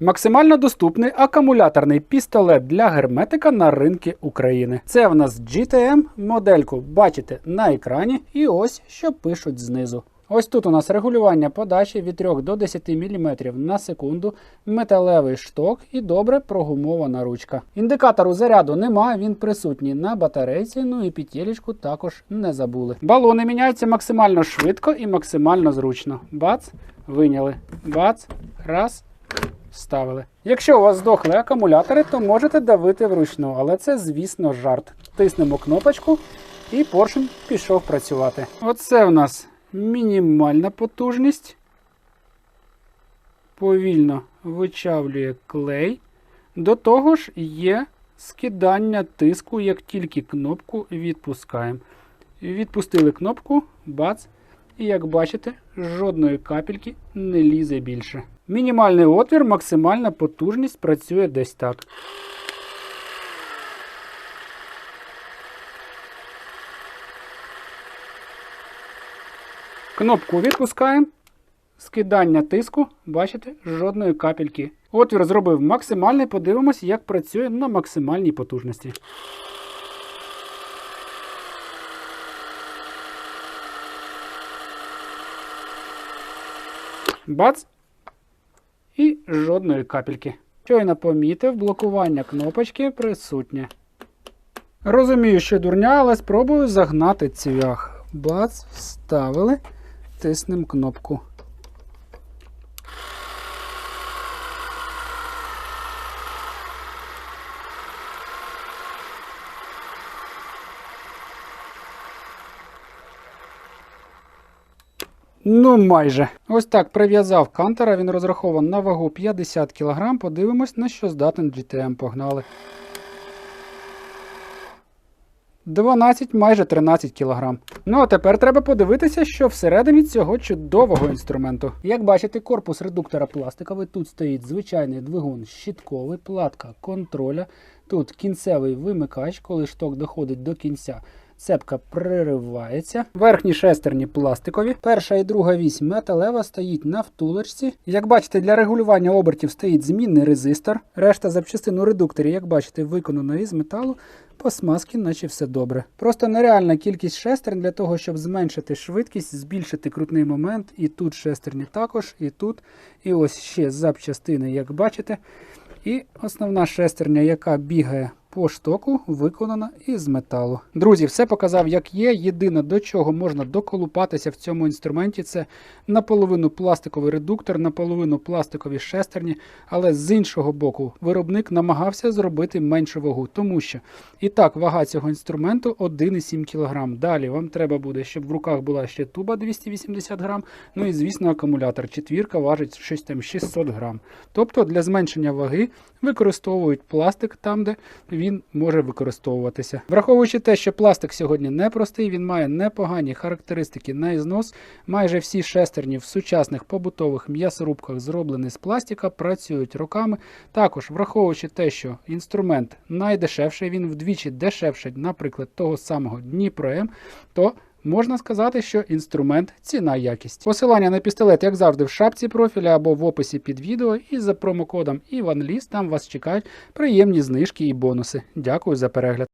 Максимально доступний акумуляторний пістолет для герметика на ринки України. Це в нас GTM модельку. Бачите на екрані, і ось що пишуть знизу. Ось тут у нас регулювання подачі від 3 до 10 мм на секунду, металевий шток і добре прогумована ручка. Індикатору заряду немає, він присутній на батарейці, ну і петелечку також не забули. Балони міняються максимально швидко і максимально зручно. Бац, виняли. Бац, раз, Ставили. Якщо у вас здохли акумулятори, то можете давити вручну, але це, звісно, жарт. Тиснемо кнопочку і поршень пішов працювати. Оце в нас мінімальна потужність. Повільно вичавлює клей. До того ж є скидання тиску, як тільки кнопку відпускаємо. Відпустили кнопку, бац. І як бачите, жодної капельки не лізе більше. Мінімальний отвір, максимальна потужність працює десь так. Кнопку відпускаємо. Скидання тиску, бачите, жодної капельки. Отвір зробив максимальний. Подивимось, як працює на максимальній потужності. Бац! І жодної капельки. Щойно помітив, блокування кнопочки присутнє. Розумію, що дурня, але спробую загнати цвях. Бац, вставили, тиснемо кнопку. Ну, майже. Ось так прив'язав кантера. Він розрахований на вагу 50 кг. Подивимось, на що здатен GTM. Погнали. 12, майже 13 кг. Ну а тепер треба подивитися, що всередині цього чудового інструменту. Як бачите, корпус редуктора пластиковий. Тут стоїть звичайний двигун щитковий, платка контроля. Тут кінцевий вимикач, коли шток доходить до кінця. Цепка приривається. Верхні шестерні пластикові. Перша і друга вісь металева стоїть на втулочці. Як бачите, для регулювання обертів стоїть змінний резистор. Решта запчастин у редукторі, як бачите, виконано із металу. По смазки, наче все добре. Просто нереальна кількість шестерн для того, щоб зменшити швидкість, збільшити крутний момент. І тут шестерні також, і тут. І ось ще запчастини, як бачите. І основна шестерня, яка бігає по штоку, виконана із металу. Друзі, все показав, як є. Єдине, до чого можна доколупатися в цьому інструменті, це наполовину пластиковий редуктор, наполовину пластикові шестерні. Але з іншого боку, виробник намагався зробити меншу вагу, тому що і так вага цього інструменту 1,7 кг. Далі вам треба буде, щоб в руках була ще туба 280 грам. Ну і звісно, акумулятор. Четвірка важить щось там 600 грам. Тобто для зменшення ваги використовують пластик там, де він може використовуватися. Враховуючи те, що пластик сьогодні непростий, він має непогані характеристики на ізнос. Майже всі шестерні в сучасних побутових м'ясорубках зроблені з пластика, працюють роками. Також враховуючи те, що інструмент найдешевший, він вдвічі дешевший, наприклад, того самого Дніпро М, то Можна сказати, що інструмент ціна якість. Посилання на пістолет, як завжди, в шапці профіля або в описі під відео. І за промокодом IvanList там вас чекають приємні знижки і бонуси. Дякую за перегляд.